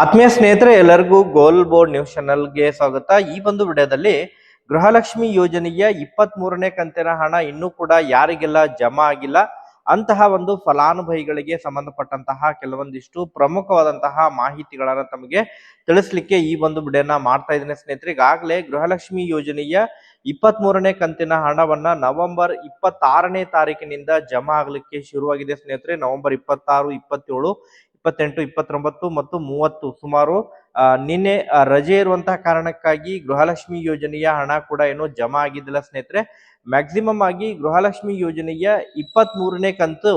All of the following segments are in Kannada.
ಆತ್ಮೀಯ ಸ್ನೇಹಿತರೆ, ಎಲ್ಲರಿಗೂ ಗೋಲ್ ಬೋರ್ಡ್ ನ್ಯೂಸ್ ಚಾನಲ್ಗೆ ಸ್ವಾಗತ. ಈ ಒಂದು ವಿಡಿಯೋದಲ್ಲಿ ಗೃಹಲಕ್ಷ್ಮಿ ಯೋಜನೆಯ ಇಪ್ಪತ್ತ್ ಮೂರನೇ ಕಂತಿನ ಹಣ ಇನ್ನೂ ಕೂಡ ಯಾರಿಗೆಲ್ಲ ಜಮಾ ಆಗಿಲ್ಲ, ಅಂತಹ ಒಂದು ಫಲಾನುಭವಿಗಳಿಗೆ ಸಂಬಂಧಪಟ್ಟಂತಹ ಕೆಲವೊಂದಿಷ್ಟು ಪ್ರಮುಖವಾದಂತಹ ಮಾಹಿತಿಗಳನ್ನ ತಮಗೆ ತಿಳಿಸ್ಲಿಕ್ಕೆ ಈ ಒಂದು ವಿಡಿಯೋನ ಮಾಡ್ತಾ ಇದ್ದೇನೆ ಸ್ನೇಹಿತರೆ. ಈಗಾಗಲೇ ಗೃಹಲಕ್ಷ್ಮಿ ಯೋಜನೆಯ ಇಪ್ಪತ್ತ್ ಮೂರನೇ ಕಂತಿನ ಹಣವನ್ನ ನವೆಂಬರ್ ಇಪ್ಪತ್ತಾರನೇ ತಾರೀಕಿನಿಂದ ಜಮಾ ಆಗಲಿಕ್ಕೆ ಶುರುವಾಗಿದೆ ಸ್ನೇಹಿತರೆ. ನವೆಂಬರ್ ಇಪ್ಪತ್ತಾರು, ಇಪ್ಪತ್ತೇಳು ಇಪ್ಪತ್ತೆಂಟು, ಇಪ್ಪತ್ತೊಂಬತ್ತು ಮತ್ತು ಮೂವತ್ತು. ಸುಮಾರು ನಿನ್ನೆ ರಜೆ ಇರುವಂತಹ ಕಾರಣಕ್ಕಾಗಿ ಗೃಹಲಕ್ಷ್ಮಿ ಯೋಜನೆಯ ಹಣ ಕೂಡ ಏನು ಜಮಾ ಆಗಿದ್ದಿಲ್ಲ ಸ್ನೇಹಿತರೆ. ಮ್ಯಾಕ್ಸಿಮಮ್ ಆಗಿ ಗೃಹಲಕ್ಷ್ಮಿ ಯೋಜನೆಯ ಇಪ್ಪತ್ತ್ ಮೂರನೇ ಕಂತು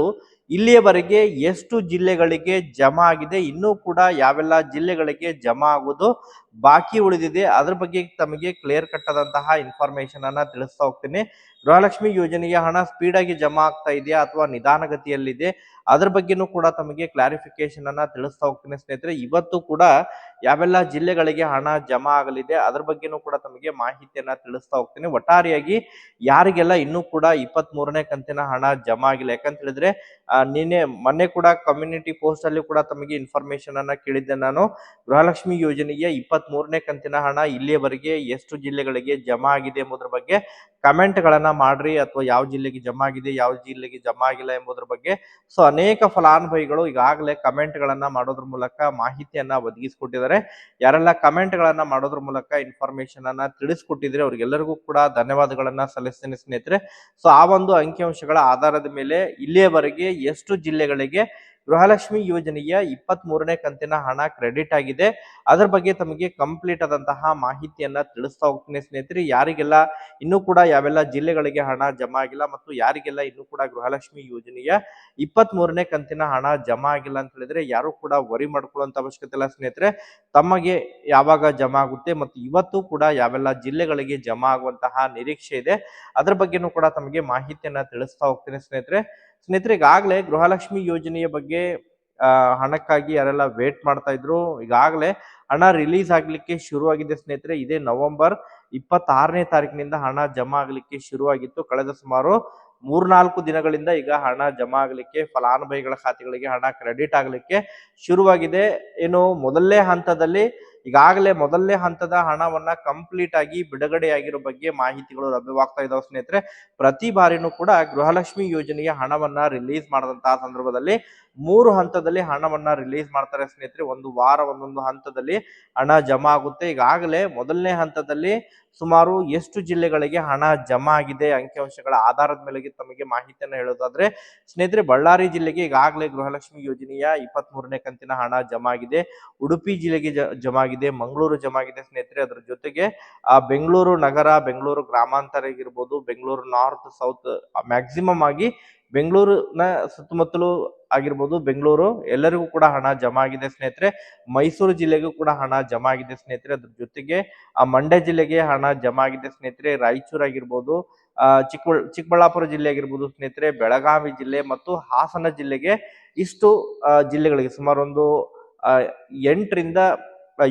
ಇಲ್ಲಿಯವರೆಗೆ ಎಷ್ಟು ಜಿಲ್ಲೆಗಳಿಗೆ ಜಮಾ ಆಗಿದೆ, ಇನ್ನೂ ಕೂಡ ಯಾವೆಲ್ಲ ಜಿಲ್ಲೆಗಳಿಗೆ ಜಮಾ ಆಗುವುದು ಬಾಕಿ ಉಳಿದಿದೆ. ಅದ್ರ ಬಗ್ಗೆ ತಮಗೆ ಕ್ಲಿಯರ್ ಕಟ್ ಆದಂತಹ ಇನ್ಫಾರ್ಮೇಶನ್ ಅನ್ನ ತಿಳಿಸ್ತಾ ಹೋಗ್ತೀನಿ. ಗೃಹಲಕ್ಷ್ಮಿ ಯೋಜನೆಗೆ ಹಣ ಸ್ಪೀಡ್ ಆಗಿ ಜಮಾ ಆಗ್ತಾ ಇದೆಯಾ ಅಥವಾ ನಿಧಾನಗತಿಯಲ್ಲಿದೆ? ಅದ್ರ ಬಗ್ಗೆನೂ ಕೂಡ ತಮಗೆ ಕ್ಲಾರಿಫಿಕೇಶನ್ ಅನ್ನ ತಿಳಿಸ್ತಾ ಹೋಗ್ತೀನಿ ಸ್ನೇಹಿತರೆ. ಇವತ್ತು ಕೂಡ ಯಾವೆಲ್ಲ ಜಿಲ್ಲೆಗಳಿಗೆ ಹಣ ಜಮಾ ಆಗಲಿದೆ, ಅದ್ರ ಬಗ್ಗೆನೂ ಕೂಡ ತಮಗೆ ಮಾಹಿತಿಯನ್ನ ತಿಳಿಸ್ತಾ ಹೋಗ್ತೀನಿ. ಒಟ್ಟಾರೆಯಾಗಿ ಯಾರಿಗೆಲ್ಲ ಇನ್ನೂ ಕೂಡ ಇಪ್ಪತ್ತ್ ಮೂರನೇ ಕಂತಿನ ಹಣ ಜಮಾ ಆಗಿಲ್ಲ. ಯಾಕಂತ ಹೇಳಿದ್ರೆ ನಿನ್ನೆ, ಮೊನ್ನೆ ಕೂಡ ಕಮ್ಯುನಿಟಿ ಪೋಸ್ಟ್ ಅಲ್ಲಿ ಕೂಡ ತಮಗೆ ಇನ್ಫಾರ್ಮೇಶನ್ ಅನ್ನ ಕೇಳಿದ್ದೆ ನಾನು. ಗೃಹಲಕ್ಷ್ಮಿ ಯೋಜನೆಗೆ ಇಪ್ಪತ್ತ್ ಮೂರನೇ ಕಂತಿನ ಹಣ ಇಲ್ಲಿಯವರೆಗೆ ಎಷ್ಟು ಜಿಲ್ಲೆಗಳಿಗೆ ಜಮಾ ಆಗಿದೆ ಎಂಬುದರ ಬಗ್ಗೆ ಕಮೆಂಟ್ ಗಳನ್ನ ಮಾಡ್ರಿ ಅಥವಾ ಯಾವ ಜಿಲ್ಲೆಗೆ ಜಮಾ ಆಗಿದೆ, ಯಾವ ಜಿಲ್ಲೆಗೆ ಜಮಾ ಆಗಿಲ್ಲ ಎಂಬುದರ ಬಗ್ಗೆ. ಸೊ ಅನೇಕ ಫಲಾನುಭವಿಗಳು ಈಗಾಗಲೇ ಕಮೆಂಟ್ ಗಳನ್ನ ಮಾಡೋದ್ರ ಮೂಲಕ ಮಾಹಿತಿಯನ್ನ ಒದಗಿಸಿಕೊಟ್ಟಿದ್ದಾರೆ. ಯಾರೆಲ್ಲ ಕಮೆಂಟ್ ಗಳನ್ನ ಮಾಡೋದ್ರ ಮೂಲಕ ಇನ್ಫಾರ್ಮೇಶನ್ ಅನ್ನ ತಿಳಿಸ್ಕೊಟ್ಟಿದ್ರೆ ಅವ್ರಿಗೆಲ್ಲರಿಗೂ ಕೂಡ ಧನ್ಯವಾದಗಳನ್ನ ಸಲ್ಲಿಸ್ತೀನಿ ಸ್ನೇಹಿತರೆ. ಸೊ ಆ ಒಂದು ಅಂಕಿಅಂಶಗಳ ಆಧಾರದ ಮೇಲೆ ಇಲ್ಲಿಯವರೆಗೆ ಎಷ್ಟು ಜಿಲ್ಲೆಗಳಿಗೆ ಗೃಹಲಕ್ಷ್ಮಿ ಯೋಜನೆಯ ಇಪ್ಪತ್ತ್ ಮೂರನೇ ಕಂತಿನ ಹಣ ಕ್ರೆಡಿಟ್ ಆಗಿದೆ. ಅದರ ಬಗ್ಗೆ ತಮಗೆ ಕಂಪ್ಲೀಟ್ ಆದಂತಹ ಮಾಹಿತಿಯನ್ನ ತಿಳಿಸ್ತಾ ಹೋಗ್ತೀನಿ ಸ್ನೇಹಿತರೆ. ಯಾರಿಗೆಲ್ಲ ಇನ್ನೂ ಕೂಡ ಯಾವೆಲ್ಲ ಜಿಲ್ಲೆಗಳಿಗೆ ಹಣ ಜಮಾ ಆಗಿಲ್ಲ ಮತ್ತು ಯಾರಿಗೆಲ್ಲ ಇನ್ನೂ ಕೂಡ ಗೃಹಲಕ್ಷ್ಮಿ ಯೋಜನೆಯ ಇಪ್ಪತ್ತ್ ಮೂರನೇ ಕಂತಿನ ಹಣ ಜಮಾ ಆಗಿಲ್ಲ ಅಂತ ಹೇಳಿದ್ರೆ ಯಾರು ಕೂಡ ವರಿ ಮಾಡ್ಕೊಳ್ಳುವಂತ ಅವಶ್ಯಕತೆ ಇಲ್ಲ ಸ್ನೇಹಿತರೆ. ತಮಗೆ ಯಾವಾಗ ಜಮಾ ಆಗುತ್ತೆ ಮತ್ತು ಇವತ್ತು ಕೂಡ ಯಾವೆಲ್ಲ ಜಿಲ್ಲೆಗಳಿಗೆ ಜಮಾ ಆಗುವಂತಹ ನಿರೀಕ್ಷೆ ಇದೆ. ಅದರ ಬಗ್ಗೆನೂ ಕೂಡ ತಮಗೆ ಮಾಹಿತಿಯನ್ನ ತಿಳಿಸ್ತಾ ಹೋಗ್ತೀನಿ ಸ್ನೇಹಿತರೆ. ಸ್ನೇಹಿತರೆ ಈಗಾಗಲೇ ಗೃಹಲಕ್ಷ್ಮಿ ಯೋಜನೆಯ ಬಗ್ಗೆ ಹಣಕ್ಕಾಗಿ ಯಾರೆಲ್ಲ ವೇಟ್ ಮಾಡ್ತಾ ಇದ್ರು, ಈಗಾಗಲೇ ಹಣ ರಿಲೀಸ್ ಆಗ್ಲಿಕ್ಕೆ ಶುರುವಾಗಿದೆ ಸ್ನೇಹಿತರೆ. ಇದೇ ನವೆಂಬರ್ ಇಪ್ಪತ್ತಾರನೇ ತಾರೀಕಿನಿಂದ ಹಣ ಜಮಾ ಆಗ್ಲಿಕ್ಕೆ ಶುರುವಾಗಿತ್ತು. ಕಳೆದ ಸುಮಾರು ಮೂರ್ನಾಲ್ಕು ದಿನಗಳಿಂದ ಈಗ ಹಣ ಜಮಾ ಆಗ್ಲಿಕ್ಕೆ, ಫಲಾನುಭವಿಗಳ ಖಾತೆಗಳಿಗೆ ಹಣ ಕ್ರೆಡಿಟ್ ಆಗ್ಲಿಕ್ಕೆ ಶುರುವಾಗಿದೆ. ಏನು, ಮೊದಲನೇ ಹಂತದಲ್ಲಿ ಈಗಾಗಲೇ ಮೊದಲನೇ ಹಂತದ ಹಣವನ್ನ ಕಂಪ್ಲೀಟ್ ಆಗಿ ಬಿಡುಗಡೆಯಾಗಿರೋ ಬಗ್ಗೆ ಮಾಹಿತಿಗಳು ಲಭ್ಯವಾಗ್ತಾ ಇದಾವೆ ಸ್ನೇಹಿತರೆ. ಪ್ರತಿ ಬಾರಿನೂ ಕೂಡ ಗೃಹಲಕ್ಷ್ಮಿ ಯೋಜನೆಯ ಹಣವನ್ನ ರಿಲೀಸ್ ಮಾಡಿದಂತಹ ಸಂದರ್ಭದಲ್ಲಿ ಮೂರು ಹಂತದಲ್ಲಿ ಹಣವನ್ನ ರಿಲೀಸ್ ಮಾಡ್ತಾರೆ ಸ್ನೇಹಿತರೆ. ಒಂದು ವಾರ, ಒಂದೊಂದು ಹಂತದಲ್ಲಿ ಹಣ ಜಮಾ ಆಗುತ್ತೆ. ಈಗಾಗಲೇ ಮೊದಲನೇ ಹಂತದಲ್ಲಿ ಸುಮಾರು ಎಷ್ಟು ಜಿಲ್ಲೆಗಳಿಗೆ ಹಣ ಜಮಾ ಆಗಿದೆ ಅಂಕಿಅಂಶಗಳ ಆಧಾರದ ಮೇಲೆ ತಮಗೆ ಮಾಹಿತಿಯನ್ನು ಹೇಳೋದಾದ್ರೆ, ಸ್ನೇಹಿತರೆ ಬಳ್ಳಾರಿ ಜಿಲ್ಲೆಗೆ ಈಗಾಗಲೇ ಗೃಹಲಕ್ಷ್ಮಿ ಯೋಜನೆಯ ಇಪ್ಪತ್ತ್ ಕಂತಿನ ಹಣ ಜಮಾ ಆಗಿದೆ. ಉಡುಪಿ ಜಿಲ್ಲೆಗೆ ಜಮಾ ಆಗಿದೆ. ಮಂಗಳೂರು ಜಮಾ ಆಗಿದೆ ಸ್ನೇಹಿತರೆ. ಅದರ ಜೊತೆಗೆ ಬೆಂಗಳೂರು ನಗರ, ಬೆಂಗಳೂರು ಗ್ರಾಮಾಂತರ ಆಗಿರ್ಬೋದು, ಬೆಂಗಳೂರು ನಾರ್ತ್, ಸೌತ್ ಮ್ಯಾಕ್ಸಿಮಮ್ ಆಗಿ ಬೆಂಗಳೂರಿನ ಸುತ್ತಮುತ್ತಲು ಆಗಿರ್ಬೋದು ಬೆಂಗಳೂರು ಎಲ್ಲರಿಗೂ ಕೂಡ ಹಣ ಜಮಾ ಆಗಿದೆ ಸ್ನೇಹಿತರೆ. ಮೈಸೂರು ಜಿಲ್ಲೆಗೂ ಕೂಡ ಹಣ ಜಮಾ ಆಗಿದೆ ಸ್ನೇಹಿತರೆ. ಅದ್ರ ಜೊತೆಗೆ ಆ ಮಂಡ್ಯ ಜಿಲ್ಲೆಗೆ ಹಣ ಜಮಾ ಆಗಿದೆ ಸ್ನೇಹಿತರೆ. ರಾಯಚೂರು ಆಗಿರ್ಬೋದು ಚಿಕ್ಕಬಳ್ಳಾ ಚಿಕ್ಕಬಳ್ಳಾಪುರ ಜಿಲ್ಲೆ ಆಗಿರ್ಬೋದು ಸ್ನೇಹಿತರೆ ಬೆಳಗಾವಿ ಜಿಲ್ಲೆ ಮತ್ತು ಹಾಸನ ಜಿಲ್ಲೆಗೆ ಇಷ್ಟು ಜಿಲ್ಲೆಗಳಿಗೆ ಸುಮಾರು ಒಂದು ಆ, ಎಂಟರಿಂದ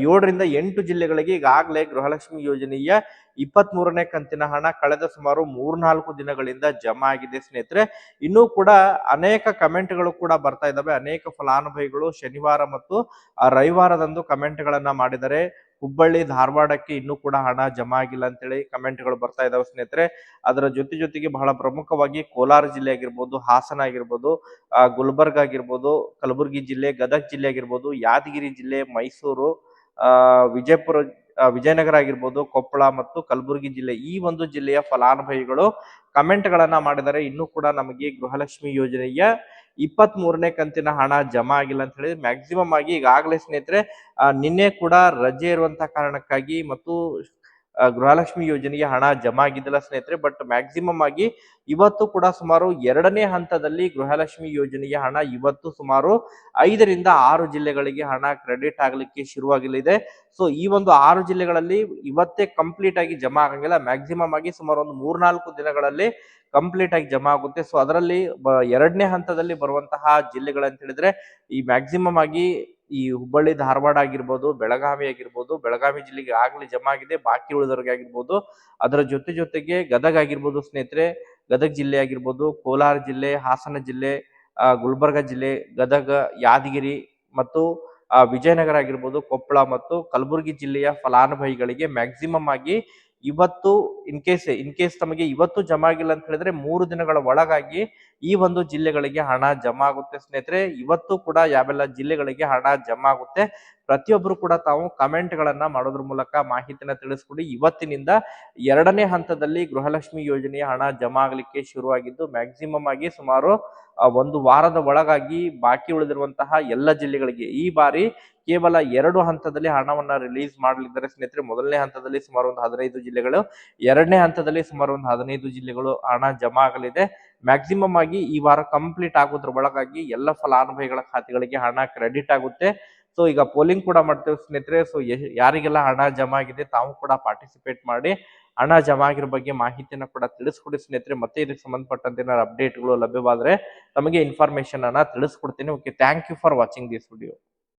ಏಳರಿಂದ ಎಂಟು ಜಿಲ್ಲೆಗಳಿಗೆ ಈಗಾಗಲೇ ಗೃಹಲಕ್ಷ್ಮಿ ಯೋಜನೆಯ ಇಪ್ಪತ್ತ್ ಮೂರನೇ ಕಂತಿನ ಹಣ ಕಳೆದ ಸುಮಾರು ಮೂರ್ನಾಲ್ಕು ದಿನಗಳಿಂದ ಜಮಾ ಆಗಿದೆ ಸ್ನೇಹಿತರೆ. ಇನ್ನೂ ಕೂಡ ಅನೇಕ ಕಮೆಂಟ್ಗಳು ಕೂಡ ಬರ್ತಾ ಇದ್ದಾವೆ. ಅನೇಕ ಫಲಾನುಭವಿಗಳು ಶನಿವಾರ ಮತ್ತು ರವಿವಾರದಂದು ಕಮೆಂಟ್ಗಳನ್ನ ಮಾಡಿದರೆ ಹುಬ್ಬಳ್ಳಿ, ಧಾರವಾಡಕ್ಕೆ ಇನ್ನೂ ಕೂಡ ಹಣ ಜಮಾ ಆಗಿಲ್ಲ ಅಂತೇಳಿ ಕಮೆಂಟ್ಗಳು ಬರ್ತಾ ಇದಾವೆ ಸ್ನೇಹಿತರೆ. ಅದರ ಜೊತೆ ಜೊತೆಗೆ ಬಹಳ ಪ್ರಮುಖವಾಗಿ ಕೋಲಾರ ಜಿಲ್ಲೆ ಆಗಿರ್ಬೋದು, ಹಾಸನ ಆಗಿರ್ಬೋದು ಗುಲ್ಬರ್ಗ ಆಗಿರ್ಬೋದು, ಕಲಬುರಗಿ ಜಿಲ್ಲೆ, ಗದಗ ಜಿಲ್ಲೆ ಆಗಿರ್ಬೋದು, ಯಾದಗಿರಿ ಜಿಲ್ಲೆ, ಮೈಸೂರು ವಿಜಯಪುರ ವಿಜಯನಗರ ಆಗಿರ್ಬೋದು, ಕೊಪ್ಪಳ ಮತ್ತು ಕಲಬುರಗಿ ಜಿಲ್ಲೆ, ಈ ಒಂದು ಜಿಲ್ಲೆಯ ಫಲಾನುಭವಿಗಳು ಕಮೆಂಟ್ ಗಳನ್ನ ಮಾಡಿದರೆ ಇನ್ನೂ ಕೂಡ ನಮಗೆ ಗೃಹಲಕ್ಷ್ಮಿ ಯೋಜನೆಯ ಇಪ್ಪತ್ತ್ ಮೂರನೇ ಕಂತಿನ ಹಣ ಜಮಾ ಆಗಿಲ್ಲ ಅಂತ ಹೇಳಿ ಮ್ಯಾಕ್ಸಿಮಮ್ ಆಗಿ ಈಗಾಗಲೇ ಸ್ನೇಹಿತರೆ ನಿನ್ನೆ ಕೂಡ ರಜೆ ಇರುವಂತಹ ಕಾರಣಕ್ಕಾಗಿ ಮತ್ತು ಗೃಹಲಕ್ಷ್ಮಿ ಯೋಜನೆಗೆ ಹಣ ಜಮಾ ಆಗಿದ್ದಿಲ್ಲ ಸ್ನೇಹಿತರೆ ಬಟ್ ಮ್ಯಾಕ್ಸಿಮಮ್ ಆಗಿ ಇವತ್ತು ಕೂಡ ಸುಮಾರು ಎರಡನೇ ಹಂತದಲ್ಲಿ ಗೃಹಲಕ್ಷ್ಮಿ ಯೋಜನೆಗೆ ಹಣ ಇವತ್ತು ಸುಮಾರು ಐದರಿಂದ ಆರು ಜಿಲ್ಲೆಗಳಿಗೆ ಹಣ ಕ್ರೆಡಿಟ್ ಆಗಲಿಕ್ಕೆ ಶುರುವಾಗಲಿದೆ ಸೊ ಈ ಒಂದು ಆರು ಜಿಲ್ಲೆಗಳಲ್ಲಿ ಇವತ್ತೇ ಕಂಪ್ಲೀಟ್ ಆಗಿ ಜಮಾ ಆಗಂಗಿಲ್ಲ. ಮ್ಯಾಕ್ಸಿಮಮ್ ಆಗಿ ಸುಮಾರು ಒಂದು ಮೂರ್ನಾಲ್ಕು ದಿನಗಳಲ್ಲಿ ಕಂಪ್ಲೀಟ್ ಆಗಿ ಜಮಾ ಆಗುತ್ತೆ. ಸೊ ಅದರಲ್ಲಿ ಎರಡನೇ ಹಂತದಲ್ಲಿ ಬರುವಂತಹ ಜಿಲ್ಲೆಗಳಂತ ಹೇಳಿದ್ರೆ, ಈ ಮ್ಯಾಕ್ಸಿಮಮ್ ಆಗಿ ಈ ಹುಬ್ಬಳ್ಳಿ, ಧಾರವಾಡ ಆಗಿರ್ಬೋದು, ಬೆಳಗಾವಿ ಆಗಿರ್ಬೋದು, ಬೆಳಗಾವಿ ಜಿಲ್ಲೆಗೆ ಆಗಲಿ ಜಮಾ ಆಗಿದೆ, ಬಾಕಿ ಉಳಿದವ್ರಿಗೆ ಆಗಿರ್ಬೋದು. ಅದರ ಜೊತೆ ಜೊತೆಗೆ ಗದಗ ಆಗಿರ್ಬೋದು ಸ್ನೇಹಿತರೆ, ಗದಗ ಜಿಲ್ಲೆ ಆಗಿರ್ಬೋದು, ಕೋಲಾರ ಜಿಲ್ಲೆ, ಹಾಸನ ಜಿಲ್ಲೆ ಗುಲ್ಬರ್ಗ ಜಿಲ್ಲೆ, ಗದಗ, ಯಾದಗಿರಿ ಮತ್ತು ವಿಜಯನಗರ ಆಗಿರ್ಬೋದು, ಕೊಪ್ಪಳ ಮತ್ತು ಕಲಬುರಗಿ ಜಿಲ್ಲೆಯ ಫಲಾನುಭವಿಗಳಿಗೆ ಮ್ಯಾಕ್ಸಿಮಮ್ ಆಗಿ ಇವತ್ತು ಇನ್ ಕೇಸ್ ಇನ್ ಕೇಸ್ ತಮಗೆ ಇವತ್ತು ಜಮಾ ಆಗಿಲ್ಲ ಅಂತ ಹೇಳಿದ್ರೆ ಮೂರು ದಿನಗಳ ಒಳಗಾಗಿ ಈ ಒಂದು ಜಿಲ್ಲೆಗಳಿಗೆ ಹಣ ಜಮಾ ಆಗುತ್ತೆ ಸ್ನೇಹಿತರೆ. ಇವತ್ತು ಕೂಡ ಯಾವೆಲ್ಲ ಜಿಲ್ಲೆಗಳಿಗೆ ಹಣ ಜಮಾ ಆಗುತ್ತೆ ಪ್ರತಿಯೊಬ್ಬರು ಕೂಡ ತಾವು ಕಮೆಂಟ್ ಗಳನ್ನ ಮಾಡೋದ್ರ ಮೂಲಕ ಮಾಹಿತಿನ ತಿಳಿಸ್ಕೊಡಿ ಇವತ್ತಿನಿಂದ ಎರಡನೇ ಹಂತದಲ್ಲಿ ಗೃಹಲಕ್ಷ್ಮಿ ಯೋಜನೆಯ ಹಣ ಜಮಾ ಆಗಲಿಕ್ಕೆ ಶುರುವಾಗಿದ್ದು ಮ್ಯಾಕ್ಸಿಮಮ್ ಆಗಿ ಸುಮಾರು ಒಂದು ವಾರದ ಒಳಗಾಗಿ ಬಾಕಿ ಉಳಿದಿರುವಂತಹ ಎಲ್ಲ ಜಿಲ್ಲೆಗಳಿಗೆ ಈ ಬಾರಿ ಕೇವಲ ಎರಡು ಹಂತದಲ್ಲಿ ಹಣವನ್ನ ರಿಲೀಸ್ ಮಾಡಲಿದ್ದಾರೆ ಸ್ನೇಹಿತರೆ. ಮೊದಲನೇ ಹಂತದಲ್ಲಿ ಸುಮಾರು ಒಂದು ಹದಿನೈದು ಜಿಲ್ಲೆಗಳು, ಎರಡನೇ ಹಂತದಲ್ಲಿ ಸುಮಾರು ಒಂದು ಹದಿನೈದು ಜಿಲ್ಲೆಗಳು ಹಣ ಜಮಾ ಆಗಲಿದೆ. ಮ್ಯಾಕ್ಸಿಮಮ್ ಆಗಿ ಈ ವಾರ ಕಂಪ್ಲೀಟ್ ಆಗೋದ್ರ ಒಳಗಾಗಿ ಎಲ್ಲ ಫಲಾನುಭವಿಗಳ ಖಾತೆಗಳಿಗೆ ಹಣ ಕ್ರೆಡಿಟ್ ಆಗುತ್ತೆ. ಸೊ ಈಗ ಪೋಲಿಂಗ್ ಕೂಡ ಮಾಡ್ತೇವೆ ಸ್ನೇಹಿತರೆ. ಸೊ ಯಾರಿಗೆಲ್ಲ ಹಣ ಜಮಾ ಆಗಿದೆ ತಾವು ಕೂಡ ಪಾರ್ಟಿಸಿಪೇಟ್ ಮಾಡಿ ಹಣ ಜಮಾ ಆಗಿರೋ ಬಗ್ಗೆ ಮಾಹಿತಿಯನ್ನು ಕೂಡ ತಿಳಿಸ್ಕೊಡಿ ಸ್ನೇಹಿತರೆ. ಮತ್ತೆ ಇದಕ್ಕೆ ಸಂಬಂಧಪಟ್ಟಂತೆ ಏನಾದ್ರು ಅಪ್ಡೇಟ್ಗಳು ಲಭ್ಯವಾದ್ರೆ ತಮಗೆ ಇನ್ಫಾರ್ಮೇಶನ್ ಅನ್ನ ತಿಳಿಸ್ಕೊಡ್ತೀನಿ. Okay thank you for watching this video